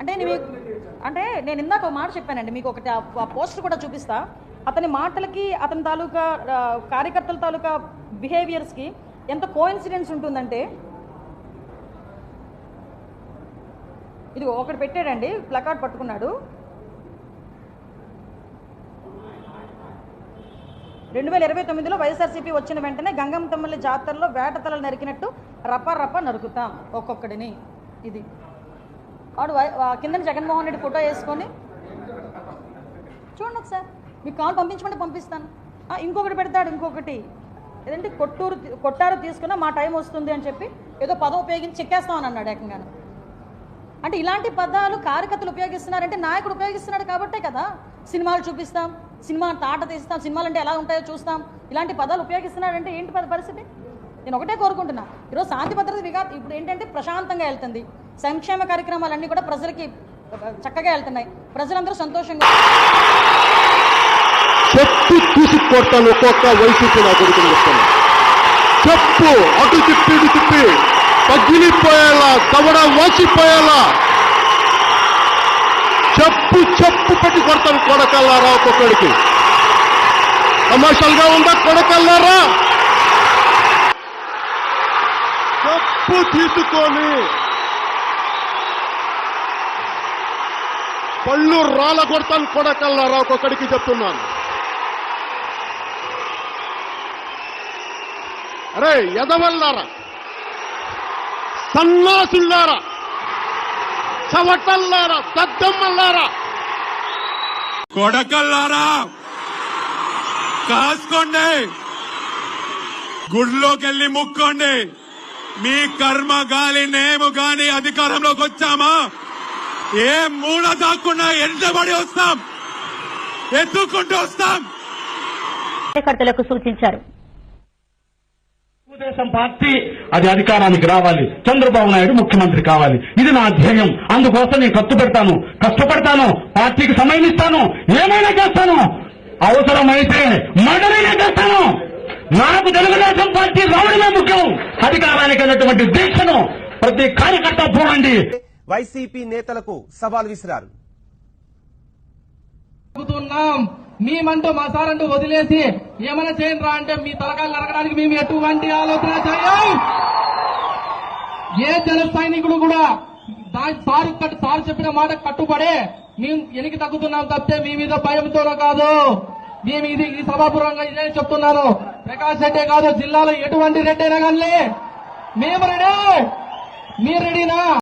అంటే నేను మీకు అంటే నేను ఇందాక ఒక మాట చెప్పానండి మీకు ఒకటి ఆ- పోస్టర్ కూడా చూపిస్తా. అతని మాటలకి అతని తాలూకా కార్యకర్తల తాలూకా బిహేవియర్స్కి ఎంత కోఇన్సిడెన్స్ ఉంటుందంటే ఇది ఒకటి పెట్టాడండి ప్లకార్డ్ పట్టుకున్నాడు. రెండు వేల ఇరవై తొమ్మిదిలో వైఎస్ఆర్సీపీ వచ్చిన వెంటనే గంగమ్మ తమ్ముళ్ళ జాతరలో వేట తలలు నరికినట్టు రప్ప రప్ప నరుకుతాం ఒక్కొక్కడిని. ఇది వాడు వై- కింద జగన్మోహన్ రెడ్డి ఫోటో వేసుకొని చూడండి ఒకసారి. మీకు కాల్ పంపించమంటే పంపిస్తాను. ఇంకొకటి పెడతాడు ఇంకొకటి. ఏదంటే కొట్టూరు కొట్టారు తీసుకున్నా మా టైం వస్తుంది అని చెప్పి ఏదో పదం ఉపయోగించి చెక్కేస్తామని అన్నాడు ఏకంగా అంటే ఇలాంటి పదాలు కార్యకర్తలు ఉపయోగిస్తున్నారంటే నాయకుడు ఉపయోగిస్తున్నాడు కాబట్టే కదా. సినిమాలు చూపిస్తాం సినిమా తాట తీస్తాం సినిమాలు అంటే ఎలా ఉంటాయో చూస్తాం. ఇలాంటి పదాలు ఉపయోగిస్తున్నాడంటే ఏంటి పద పరిస్థితి? నేను ఒకటే కోరుకుంటున్నా. ఈరోజు శాంతి భద్రత విగా ఇప్పుడు ఏంటంటే ప్రశాంతంగా వెళ్తుంది. సంక్షేమ కార్యక్రమాలన్నీ కూడా ప్రజలకి చక్కగా వెళ్తున్నాయి. ప్రజలందరూ సంతోషంగా చెప్పు తీసి కొడతాను ఒక్కొక్క వైసీపీ నా కొడుకుని చెప్తాను. చెప్పు అటు తిప్పి ఇటు తిప్పి. పగిలిపోయేలా దవడ వాసిపోయేలా. చెప్పు చెప్పు పెట్టి కొడతాను కొడకల్లారా ఒక్కొక్కడికి. కమర్షియల్గా ఉందా కొడకల్లారా? చెప్పు తీసుకొని పళ్ళు రాల కొడతాను కొడకల్లారా ఒక్కొక్కడికి చెప్తున్నాను. అరే ఎదవల్లారా సన్నాసుల్లారా చవటల్లారా దద్దమ్మల్లారా. కొడకల్లారా కాసుకోండి. గుడిలోకి వెళ్ళి ముక్కోండి. మీ కర్మ గాలి నేము గాని అధికారంలోకి వచ్చామా? ఏ మూల దాక్కున్నా ఎంటబడి వస్తాం ఎత్తుకుంటూ వస్తాం. కార్యకర్తలకు సూచించారు. తెలుగుదేశం పార్టీ అది అధికారానికి రావాలి. చంద్రబాబు నాయుడు ముఖ్యమంత్రి కావాలి. ఇది నా ధ్యేయం. అందుకోసం నేను ఖర్చు పెడతాను. కష్టపడతాను. పార్టీకి సమయం ఇస్తాను. ఏమైనా చేస్తాను. అవసరమైతే మర్డరైనా చేస్తాను. నాకు తెలుగుదేశం పార్టీ రావడమే ముఖ్యం. అధికారానికి అన్నటువంటి దీక్షను ప్రతి కార్యకర్త పోనండి. వైసీపీ నేతలకు సవాల్ విసిరారు. చెబుతున్నాం మేమంటూ మా సారంటూ వదిలేసి ఏమైనా చేయండి రా అంటే మీ తలకాయలు నరకడానికి మేము ఎటువంటి ఆలోచన చేయం. ఏ జన సైనికుడు కూడా దాని సార్ కట్టు చెప్పిన మాట కట్టుబడే మేము ఎనికి తగ్గుతున్నాం తప్పితే మీ మీద భయంతోనో కాదు. మేము ఇది ఈ సభాపూర్వంగా ఇదే చెప్తున్నాను. ప్రకాష్ రెడ్డే కాదు జిల్లాలో ఎటువంటి రెడ్డి అయినా కానీ మేము రెడీ. మీరు రెడీనా?